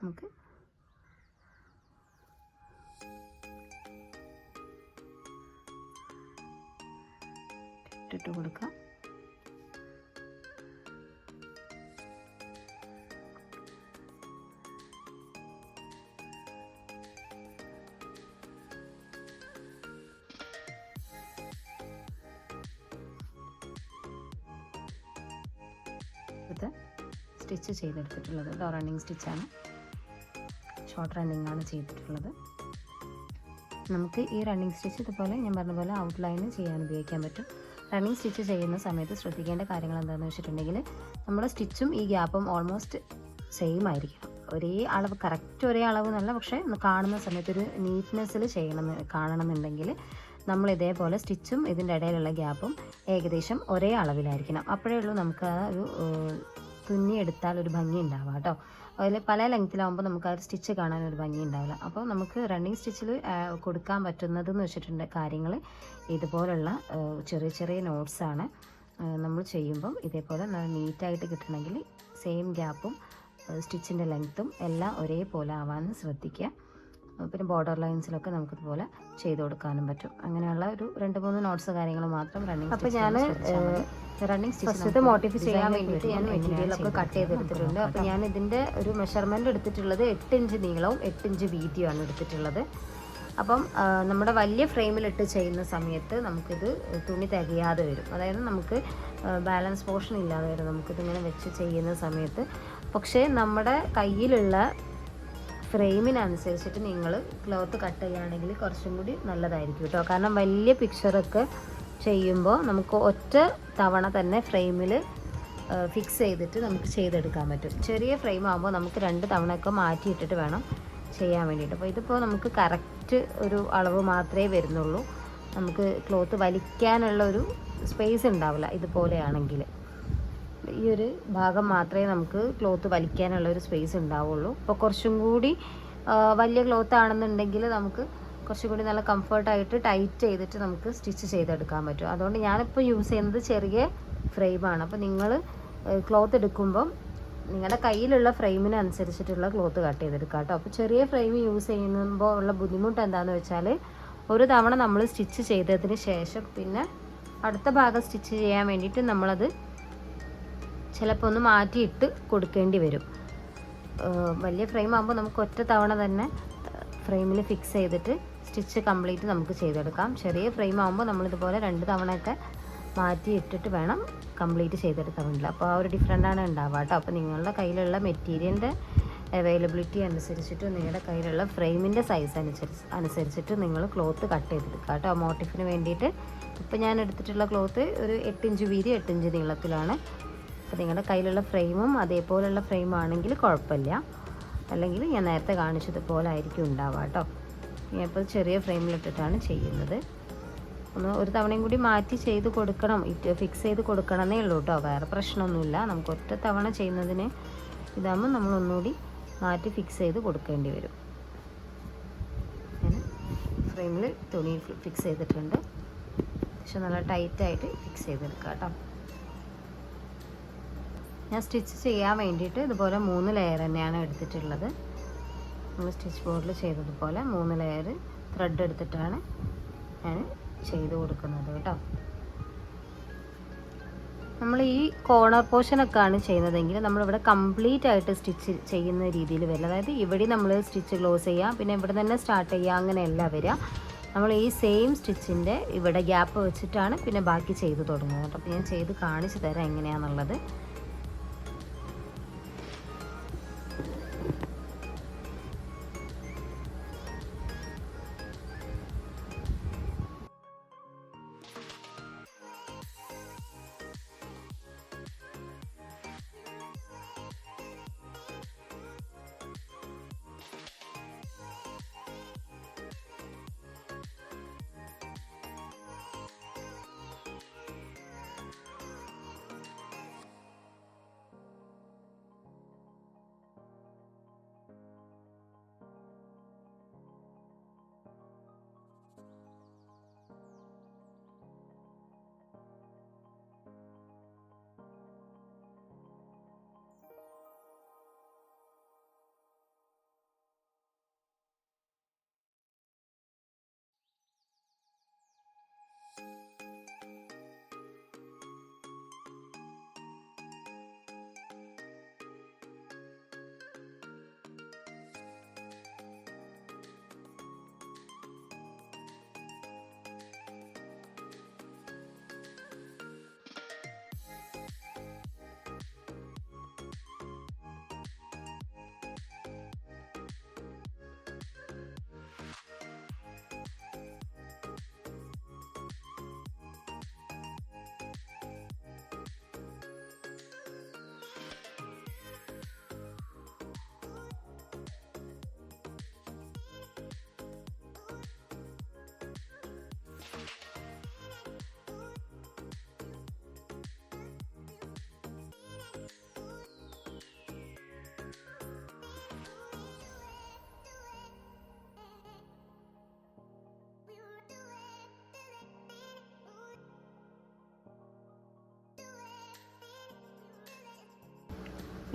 നമുക്ക് കെട്ടിട്ട് കൊടുക്കാം. ചെയ്തെടുത്തിട്ടുള്ളത്. ഇത് റണ്ണിങ് സ്റ്റിച്ചാണ് ഷോർട്ട് റണ്ണിങ് ആണ് ചെയ്തിട്ടുള്ളത്. നമുക്ക് ഈ റണ്ണിങ് സ്റ്റിച്ച് ഇതുപോലെ ഞാൻ പറഞ്ഞ പോലെ ഔട്ട്ലൈൻ ചെയ്യാൻ ഉപയോഗിക്കാൻ പറ്റും. റണ്ണിങ് സ്റ്റിച്ച് ചെയ്യുന്ന സമയത്ത് ശ്രദ്ധിക്കേണ്ട കാര്യങ്ങൾ എന്താണെന്ന് വെച്ചിട്ടുണ്ടെങ്കിൽ നമ്മുടെ സ്റ്റിച്ചും ഈ ഗ്യാപ്പും ഓൾമോസ്റ്റ് സെയിം ആയിരിക്കണം. ഒരേ അളവ് കറക്റ്റ് ഒരേ അളവ് എന്നല്ല പക്ഷേ കാണുന്ന സമയത്ത് ഒരു നീറ്റ്നെസ്സിൽ ചെയ്യണം കാണണമെന്നുണ്ടെങ്കിൽ നമ്മൾ ഇതേപോലെ സ്റ്റിച്ചും ഇതിന്റെ ഇടയിലുള്ള ഗ്യാപ്പും ഏകദേശം ഒരേ അളവിലായിരിക്കണം. അപ്പോഴേ ഉള്ളൂ നമുക്ക് ആ ഒരു തുന്നിയെടുത്താൽ ഒരു ഭംഗി ഉണ്ടാവുക കേട്ടോ. അതിൽ പല ലെങ്ത്തിലാവുമ്പോൾ നമുക്ക് ആ ഒരു സ്റ്റിച്ച് കാണാൻ ഒരു ഭംഗി ഉണ്ടാവില്ല. അപ്പോൾ നമുക്ക് റണ്ണിങ് സ്റ്റിച്ചിൽ കൊടുക്കാൻ പറ്റുന്നതെന്ന് വെച്ചിട്ടുണ്ട് കാര്യങ്ങൾ ഇതുപോലുള്ള ചെറിയ ചെറിയ നോട്ട്സാണ് നമ്മൾ ചെയ്യുമ്പം ഇതേപോലെ നല്ല നീറ്റായിട്ട് കിട്ടണമെങ്കിൽ സെയിം ഗ്യാപ്പും സ്റ്റിച്ചിന്റെ ലെങ്ത്തും എല്ലാം ഒരേപോലെ ആവാൻ ശ്രദ്ധിക്കുക. പിന്നെ ബോർഡർ ലൈൻസിലൊക്കെ നമുക്കിതുപോലെ ചെയ്ത് കൊടുക്കാനും പറ്റും. അങ്ങനെയുള്ള ഒരു രണ്ട് മൂന്ന് നോട്ട്സ് കാര്യങ്ങൾ മാത്രം റണ്ണിങ് അപ്പോൾ ഞാൻ റണ്ണിങ് ഫസ്റ്റത്തെ മോട്ടിഫ് ചെയ്യാൻ വേണ്ടിയിട്ട് ഞാൻ മെറ്റീരിയലൊക്കെ കട്ട് ചെയ്തെടുത്തിട്ടുണ്ട് അപ്പോൾ ഞാൻ ഇതിന്റെ ഒരു മെഷർമെന്റ് എടുത്തിട്ടുള്ളത് എട്ട് ഇഞ്ച് നീളവും എട്ട് ഇഞ്ച് വീതിയുമാണ് എടുത്തിട്ടുള്ളത്. അപ്പം നമ്മുടെ വലിയ ഫ്രെയിമിലിട്ട് ചെയ്യുന്ന സമയത്ത് നമുക്കിത് തുണി തികയാതെ വരും. അതായത് നമുക്ക് ബാലൻസ് പോർഷൻ ഇല്ലാതെ വരും. നമുക്കിതിങ്ങനെ വെച്ച് ചെയ്യുന്ന സമയത്ത്. പക്ഷേ നമ്മുടെ കയ്യിലുള്ള ഫ്രെയിമിനനുസരിച്ചിട്ട് നിങ്ങൾ ക്ലോത്ത് കട്ട് ചെയ്യുകയാണെങ്കിൽ കുറച്ചും കൂടി നല്ലതായിരിക്കും കേട്ടോ. കാരണം വലിയ പിക്ചറൊക്കെ ചെയ്യുമ്പോൾ നമുക്ക് ഒറ്റ തവണ തന്നെ ഫ്രെയിമിൽ ഫിക്സ് ചെയ്തിട്ട് നമുക്ക് ചെയ്തെടുക്കാൻ പറ്റും. ചെറിയ ഫ്രെയിം ആകുമ്പോൾ നമുക്ക് രണ്ട് തവണയൊക്കെ മാറ്റിയിട്ടിട്ട് വേണം ചെയ്യാൻ വേണ്ടിയിട്ട്. അപ്പോൾ ഇതിപ്പോൾ നമുക്ക് കറക്റ്റ് ഒരു അളവ് മാത്രമേ വരുന്നുള്ളൂ. നമുക്ക് ക്ലോത്ത് വലിക്കാനുള്ള ഒരു സ്പേസ് ഉണ്ടാവില്ല ഇതുപോലെയാണെങ്കിൽ ഈ ഒരു ഭാഗം മാത്രമേ നമുക്ക് ക്ലോത്ത് വലിക്കാനുള്ള ഒരു സ്പേസ് ഉണ്ടാവുള്ളൂ. അപ്പോൾ കുറച്ചും കൂടി വലിയ ക്ലോത്ത് ആണെന്നുണ്ടെങ്കിൽ നമുക്ക് കുറച്ചും കൂടി നല്ല കംഫർട്ടായിട്ട് ടൈറ്റ് ചെയ്തിട്ട് നമുക്ക് സ്റ്റിച്ച് ചെയ്തെടുക്കാൻ പറ്റും. അതുകൊണ്ട് ഞാനിപ്പോൾ യൂസ് ചെയ്യുന്നത് ചെറിയ ഫ്രെയിമാണ് അപ്പോൾ നിങ്ങൾ ക്ലോത്ത് എടുക്കുമ്പം നിങ്ങളുടെ കയ്യിലുള്ള ഫ്രെയിമിനനുസരിച്ചിട്ടുള്ള ക്ലോത്ത് കട്ട് ചെയ്തെടുക്കുക കേട്ടോ. അപ്പോൾ ചെറിയ ഫ്രെയിം യൂസ് ചെയ്യുമ്പോൾ ഉള്ള ബുദ്ധിമുട്ട് എന്താണെന്ന് വെച്ചാൽ ഒരു തവണ നമ്മൾ സ്റ്റിച്ച് ചെയ്തതിന് ശേഷം പിന്നെ അടുത്ത ഭാഗം സ്റ്റിച്ച് ചെയ്യാൻ വേണ്ടിയിട്ട് നമ്മളത് ചിലപ്പോൾ ഒന്ന് മാറ്റിയിട്ട് കൊടുക്കേണ്ടി വരും. വലിയ ഫ്രെയിം ആകുമ്പോൾ നമുക്ക് ഒറ്റ തവണ തന്നെ ഫ്രെയിമിൽ ഫിക്സ് ചെയ്തിട്ട് സ്റ്റിച്ച് കംപ്ലീറ്റ് നമുക്ക് ചെയ്തെടുക്കാം. ചെറിയ ഫ്രെയിം ആകുമ്പോൾ നമ്മളിതുപോലെ രണ്ട് തവണയൊക്കെ മാറ്റി ഇട്ടിട്ട് വേണം കംപ്ലീറ്റ് ചെയ്തെടുക്കാൻ വേണ്ടില്ല അപ്പോൾ ആ ഒരു ഡിഫറെന്റാണ് ഉണ്ടാവുക കേട്ടോ. അപ്പോൾ നിങ്ങളുടെ കയ്യിലുള്ള മെറ്റീരിയലിന്റെ അവൈലബിലിറ്റി അനുസരിച്ചിട്ട് നിങ്ങളുടെ കയ്യിലുള്ള ഫ്രെയിമിന്റെ സൈസ് അനുസരിച്ച് അനുസരിച്ചിട്ട് നിങ്ങൾ ക്ലോത്ത് കട്ട് ചെയ്തെടുക്കുക കേട്ടോ. മോട്ടിഫിന് വേണ്ടിയിട്ട് ഇപ്പോൾ ഞാൻ എടുത്തിട്ടുള്ള ക്ലോത്ത് ഒരു എട്ടിഞ്ച് വീതി എട്ടിഞ്ച് നീളത്തിലാണ്. അപ്പോൾ നിങ്ങളുടെ കയ്യിലുള്ള ഫ്രെയിമും അതേപോലെയുള്ള ഫ്രെയിം ആണെങ്കിൽ കുഴപ്പമില്ല. അല്ലെങ്കിൽ ഞാൻ നേരത്തെ കാണിച്ചതുപോലെ ആയിരിക്കും ഉണ്ടാവുക കേട്ടോ. ഞാനിപ്പോൾ ചെറിയ ഫ്രെയിമിലിട്ടിട്ടാണ് ചെയ്യുന്നത്. ഒന്ന് ഒരു തവണയും കൂടി മാറ്റി ചെയ്ത് കൊടുക്കണം. ഫിക്സ് ചെയ്ത് കൊടുക്കണമെന്നേ ഉള്ളൂ കേട്ടോ. വേറെ പ്രശ്നമൊന്നുമില്ല. നമുക്ക് ഒറ്റ തവണ ചെയ്യുന്നതിന് ഇതാകുമ്പോൾ നമ്മൾ ഒന്നുകൂടി മാറ്റി ഫിക്സ് ചെയ്ത് കൊടുക്കേണ്ടി വരും. ഞാൻ ഫ്രെയിമിൽ തുണി ഫിക്സ് ചെയ്തിട്ടുണ്ട്. പക്ഷെ നല്ല ടൈറ്റായിട്ട് ഫിക്സ് ചെയ്തെടുക്കാം കേട്ടോ. ഞാൻ സ്റ്റിച്ച് ചെയ്യാൻ വേണ്ടിയിട്ട് ഇതുപോലെ മൂന്ന് ലെയർ തന്നെയാണ് എടുത്തിട്ടുള്ളത്. നമ്മൾ സ്റ്റിച്ച് ബോർഡിൽ ചെയ്തതുപോലെ മൂന്ന് ലെയർ ത്രെഡ് എടുത്തിട്ടാണ് ഞാൻ ചെയ്ത് കൊടുക്കുന്നത് കേട്ടോ. നമ്മൾ ഈ കോർണർ പോർഷനൊക്കെയാണ് ചെയ്യുന്നതെങ്കിൽ നമ്മളിവിടെ കംപ്ലീറ്റ് ആയിട്ട് സ്റ്റിച്ച് ചെയ്യുന്ന രീതിയിൽ വരില്ല അതായത് ഇവിടെ നമ്മൾ സ്റ്റിച്ച് ക്ലോസ് ചെയ്യാം പിന്നെ ഇവിടെ തന്നെ സ്റ്റാർട്ട് ചെയ്യുക അങ്ങനെയല്ല വരിക. നമ്മൾ ഈ സെയിം സ്റ്റിച്ചിന്റെ ഇവിടെ ഗ്യാപ്പ് വെച്ചിട്ടാണ് പിന്നെ ബാക്കി ചെയ്ത് തുടങ്ങുന്നത് അപ്പോൾ ഞാൻ ചെയ്ത് കാണിച്ചു തരാം എങ്ങനെയാണെന്നുള്ളത്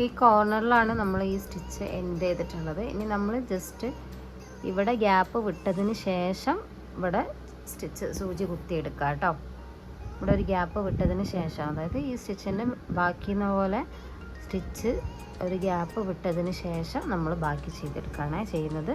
ഈ കോർണറിലാണ് നമ്മൾ ഈ സ്റ്റിച്ച് എൻഡ് ചെയ്തിട്ടുള്ളത്. ഇനി നമ്മൾ ജസ്റ്റ് ഇവിടെ ഗ്യാപ്പ് വിട്ടതിന് ശേഷം ഇവിടെ സ്റ്റിച്ച് സൂചി കുത്തിയെടുക്കുക കേട്ടോ. ഇവിടെ ഒരു ഗ്യാപ്പ് വിട്ടതിന് ശേഷം അതായത് ഈ സ്റ്റിച്ചിന്റെ ബാക്കിയെന്ന പോലെ സ്റ്റിച്ച് ഒരു ഗ്യാപ്പ് വിട്ടതിന് ശേഷം നമ്മൾ ബാക്കി ചെയ്തെടുക്കുകയാണ് ചെയ്യുന്നത്.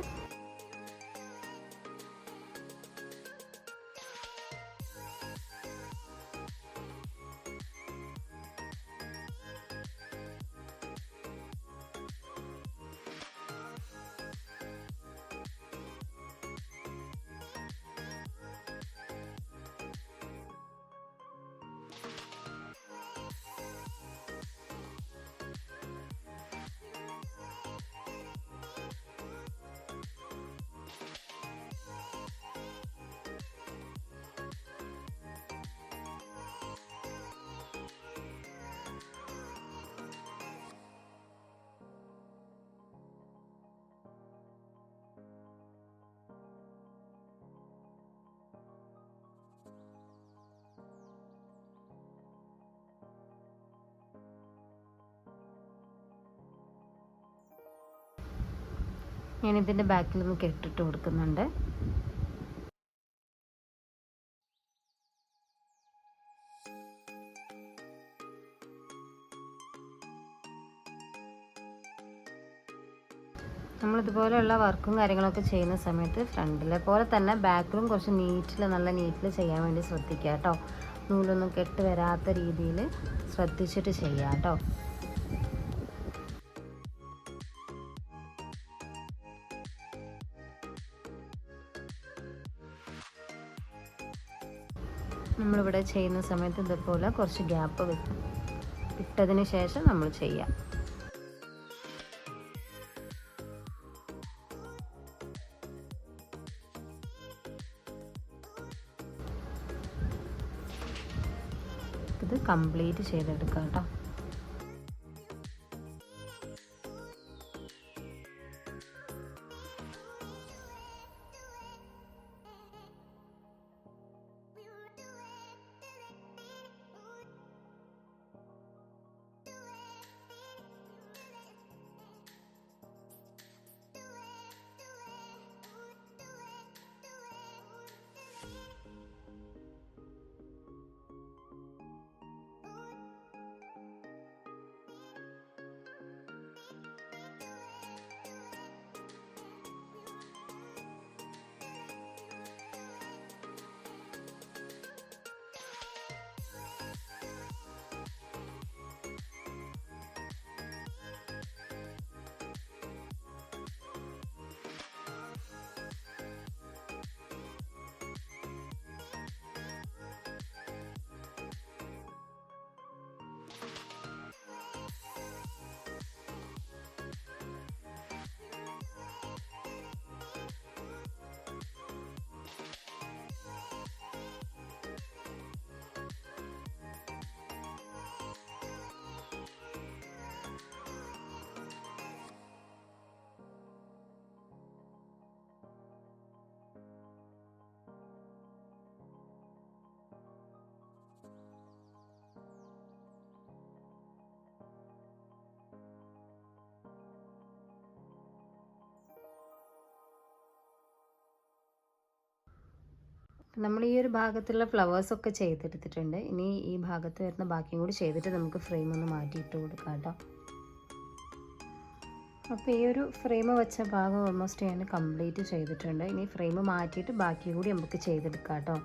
ബാക്കിൽ ഒന്ന് കെട്ടിട്ട് കൊടുക്കുന്നുണ്ട്. നമ്മളിതുപോലെയുള്ള വർക്കും കാര്യങ്ങളൊക്കെ ചെയ്യുന്ന സമയത്ത് ഫ്രണ്ടിലെ പോലെ തന്നെ ബാക്കിലും കുറച്ച് നീറ്റിൽ നല്ല നീറ്റിൽ ചെയ്യാൻ വേണ്ടി ശ്രദ്ധിക്കുക കേട്ടോ. നൂലൊന്നും കെട്ട് വരാത്ത രീതിയിൽ ശ്രദ്ധിച്ചിട്ട് ചെയ്യാം കേട്ടോ. നമ്മളിവിടെ ചെയ്യുന്ന സമയത്ത് ഇതുപോലെ കുറച്ച് ഗ്യാപ്പ് വെക്കും ഇട്ടതിന് ശേഷം നമ്മൾ ചെയ്യാം. ഇത് കംപ്ലീറ്റ് ചെയ്തെടുക്കാം കേട്ടോ. നമ്മൾ ഈ ഒരു ഭാഗത്തുള്ള ഫ്ലവേഴ്സ് ഒക്കെ ചെയ്തെടുത്തിട്ടുണ്ട്. ഇനി ഈ ഭാഗത്ത് വരുന്ന ബാക്കിയും കൂടി ചെയ്തിട്ട് നമുക്ക് ഫ്രെയിം ഒന്ന് മാറ്റിയിട്ട് കൊടുക്കാം കേട്ടോ. അപ്പോൾ ഈ ഒരു ഫ്രെയിം വെച്ച ഭാഗം ഓൾമോസ്റ്റ് ഞാൻ കംപ്ലീറ്റ് ചെയ്തിട്ടുണ്ട്. ഇനി ഫ്രെയിം മാറ്റിയിട്ട് ബാക്കി കൂടി നമുക്ക് ചെയ്തെടുക്കാം കേട്ടോ.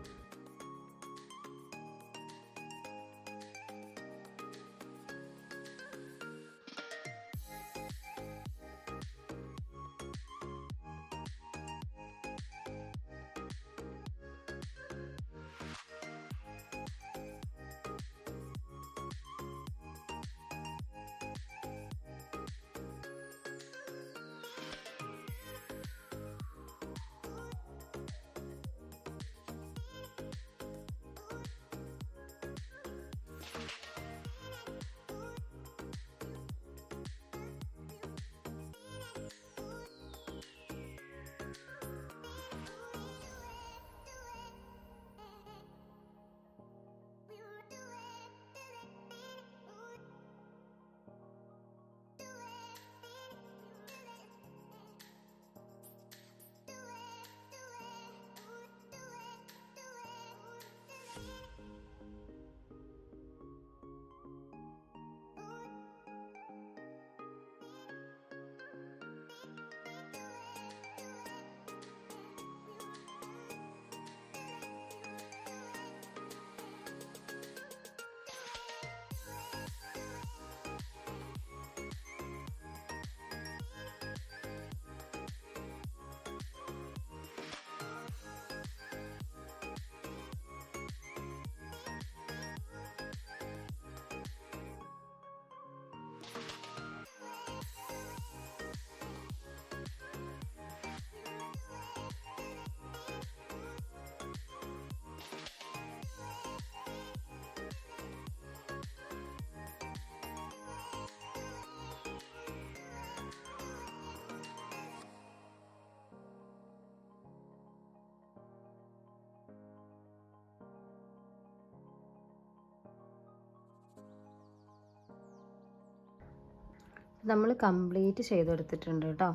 നമ്മൾ കംപ്ലീറ്റ് ചെയ്തെടുത്തിട്ടുണ്ട് കേട്ടോ.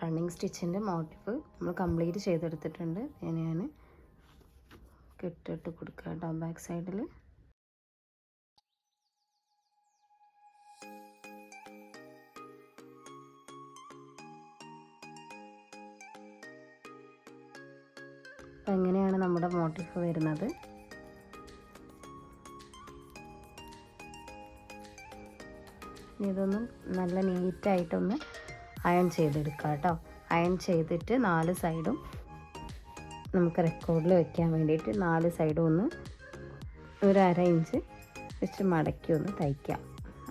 റണ്ണിങ് സ്റ്റിച്ചിന്റെ മോട്ടിഫ് നമ്മൾ കംപ്ലീറ്റ് ചെയ്തെടുത്തിട്ടുണ്ട്. ഞാൻ കെട്ടിട്ട് കൊടുക്കുക കേട്ടോ ബാക്ക് സൈഡിൽ അപ്പം എങ്ങനെയാണ് നമ്മുടെ മോട്ടീഫ് വരുന്നത്? ഇതൊന്നും നല്ല നീറ്റായിട്ടൊന്ന് അയൺ ചെയ്തെടുക്കുക കേട്ടോ. അയൺ ചെയ്തിട്ട് നാല് സൈഡും നമുക്ക് റെക്കോർഡിൽ വെക്കാൻ വേണ്ടിയിട്ട് നാല് സൈഡും ഒന്ന് ഒരു അര ഇഞ്ച് വെച്ച് മടക്കി ഒന്ന് തയ്ക്കാം.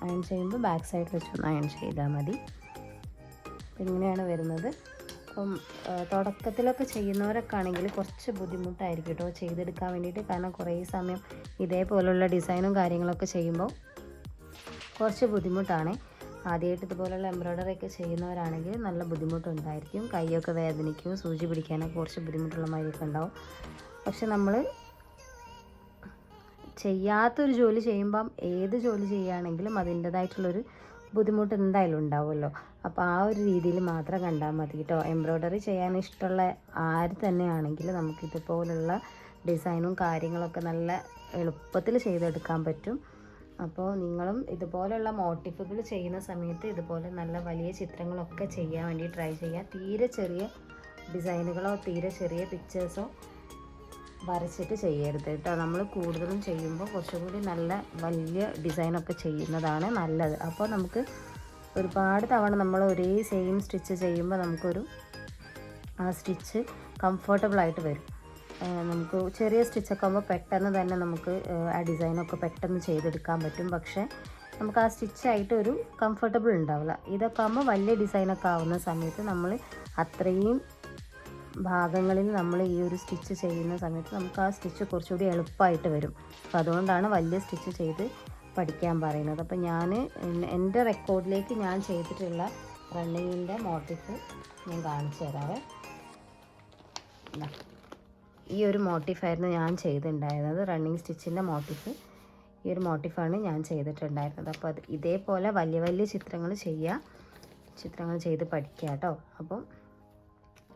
അയൺ ചെയ്യുമ്പോൾ ബാക്ക് സൈഡ് വെച്ചൊന്ന് അയൺ ചെയ്താൽ മതി. ഇങ്ങനെയാണ് വരുന്നത്. അപ്പം തുടക്കത്തിലൊക്കെ ചെയ്യുന്നവരൊക്കെ ആണെങ്കിൽ കുറച്ച് ബുദ്ധിമുട്ടായിരിക്കും കേട്ടോ ചെയ്തെടുക്കാൻ വേണ്ടിയിട്ട്. കാരണം കുറേ സമയം ഇതേപോലുള്ള ഡിസൈനും കാര്യങ്ങളൊക്കെ ചെയ്യുമ്പോൾ കുറച്ച് ബുദ്ധിമുട്ടാണ്. ആദ്യമായിട്ട് ഇതുപോലുള്ള എംബ്രോയ്ഡറി ഒക്കെ ചെയ്യുന്നവരാണെങ്കിൽ നല്ല ബുദ്ധിമുട്ടുണ്ടായിരിക്കും. കൈയൊക്കെ വേദനിക്കും സൂചി പിടിക്കാനൊക്കെ കുറച്ച് ബുദ്ധിമുട്ടുള്ള മാതിരിയൊക്കെ ഉണ്ടാവും. പക്ഷെ നമ്മൾ ചെയ്യാത്തൊരു ജോലി ചെയ്യുമ്പം ഏത് ജോലി ചെയ്യുകയാണെങ്കിലും അതിന്റെതായിട്ടുള്ളൊരു ബുദ്ധിമുട്ട് എന്തായാലും ഉണ്ടാവുമല്ലോ. അപ്പോൾ ആ ഒരു രീതിയിൽ മാത്രം കണ്ടാൽ മതി കേട്ടോ. എംബ്രോയ്ഡറി ചെയ്യാൻ ഇഷ്ടമുള്ള ആര് തന്നെയാണെങ്കിലും നമുക്കിതുപോലുള്ള ഡിസൈനും കാര്യങ്ങളൊക്കെ നല്ല എളുപ്പത്തിൽ ചെയ്തെടുക്കാൻ പറ്റും. അപ്പോൾ നിങ്ങളും ഇതുപോലെയുള്ള മോട്ടിഫുകൾ ചെയ്യുന്ന സമയത്ത് ഇതുപോലെ നല്ല വലിയ ചിത്രങ്ങളൊക്കെ ചെയ്യാൻ വേണ്ടി ട്രൈ ചെയ്യുക. തീരെ ചെറിയ ഡിസൈനുകളോ തീരെ ചെറിയ പിക്ചേഴ്സോ വരച്ചിട്ട് ചെയ്യരുത് കേട്ടോ. നമ്മൾ കൂടുതലും ചെയ്യുമ്പോൾ കുറച്ചുകൂടി നല്ല വലിയ ഡിസൈനൊക്കെ ചെയ്യുന്നതാണ് നല്ലത്. അപ്പോൾ നമുക്ക് ഒരുപാട് തവണ നമ്മൾ ഒരേ സെയിം സ്റ്റിച്ച് ചെയ്യുമ്പോൾ നമുക്കൊരു ആ സ്റ്റിച്ച് കംഫർട്ടബിളായിട്ട് വരും. നമുക്ക് ചെറിയ സ്റ്റിച്ചൊക്കെ ആകുമ്പോൾ പെട്ടെന്ന് തന്നെ നമുക്ക് ആ, ഡിസൈനൊക്കെ പെട്ടെന്ന് ചെയ്തെടുക്കാൻ പറ്റും. പക്ഷേ നമുക്ക് ആ സ്റ്റിച്ചായിട്ട് ഒരു കംഫർട്ടബിൾ ഉണ്ടാവില്ല. ഇതൊക്കെ ആകുമ്പോൾ വലിയ ഡിസൈനൊക്കെ ആവുന്ന സമയത്ത് നമ്മൾ അത്രയും ഭാഗങ്ങളിൽ നമ്മൾ ഈ ഒരു സ്റ്റിച്ച് ചെയ്യുന്ന സമയത്ത് നമുക്ക് ആ സ്റ്റിച്ച് കുറച്ചുകൂടി എളുപ്പമായിട്ട് വരും. അപ്പോൾ അതുകൊണ്ടാണ് വലിയ സ്റ്റിച്ച് ചെയ്ത് പഠിക്കാൻ പറയുന്നത്. അപ്പോൾ ഞാൻ എന്റെ റെക്കോർഡിലേക്ക് ഞാൻ ചെയ്തിട്ടുള്ള റണ്ണിങ്ങിന്റെ മോട്ടിഫ് ഞാൻ കാണിച്ചു തരാവേ. ഈ ഒരു മോട്ടിഫായിരുന്നു ഞാൻ ചെയ്തിട്ടുണ്ടായിരുന്നത്. റണ്ണിങ് സ്റ്റിച്ചിന്റെ മോട്ടിഫ് ഈ ഒരു മോട്ടിഫാണ് ഞാൻ ചെയ്തിട്ടുണ്ടായിരുന്നത്. അപ്പോൾ അത് ഇതേപോലെ വലിയ വലിയ ചിത്രങ്ങൾ ചെയ്യുക ചിത്രങ്ങൾ ചെയ്ത് പഠിക്കുക കേട്ടോ. അപ്പം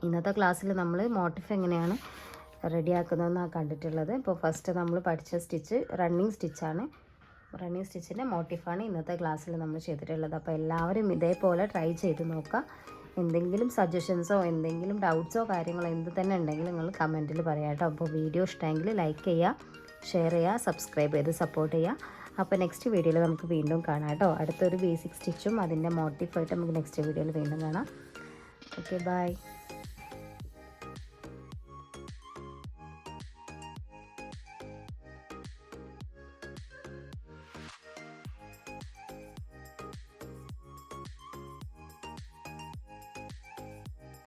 ഇന്നത്തെ ക്ലാസ്സിൽ നമ്മൾ മോട്ടിഫ് എങ്ങനെയാണ് റെഡിയാക്കുന്നതെന്നാണ് കണ്ടിട്ടുള്ളത്. ഇപ്പോൾ ഫസ്റ്റ് നമ്മൾ പഠിച്ച സ്റ്റിച്ച് റണ്ണിങ് സ്റ്റിച്ചാണ്. റണ്ണിങ് സ്റ്റിച്ചിന്റെ മോട്ടിഫാണ് ഇന്നത്തെ ക്ലാസ്സിൽ നമ്മൾ ചെയ്തിട്ടുള്ളത്. അപ്പോൾ എല്ലാവരും ഇതേപോലെ ട്രൈ ചെയ്ത് നോക്കുക. എന്തെങ്കിലും സജഷൻസോ എന്തെങ്കിലും ഡൗട്ട്സോ കാര്യങ്ങളോ എന്ത് തന്നെ ഉണ്ടെങ്കിൽ നിങ്ങൾ കമന്റിൽ പറയാം കേട്ടോ അപ്പോൾ വീഡിയോ ഇഷ്ടമെങ്കിൽ ലൈക്ക് ചെയ്യുക ഷെയർ ചെയ്യുക സബ്സ്ക്രൈബ് ചെയ്ത് സപ്പോർട്ട് ചെയ്യുക അപ്പോൾ നെക്സ്റ്റ് വീഡിയോയിൽ നമുക്ക് വീണ്ടും കാണാം കേട്ടോ അടുത്തൊരു ബേസിക് സ്റ്റിച്ചും അതിന്റെ മോട്ടിഫായിട്ട് നമുക്ക് നെക്സ്റ്റ് വീഡിയോയിൽ വീണ്ടും കാണാം. Okay bye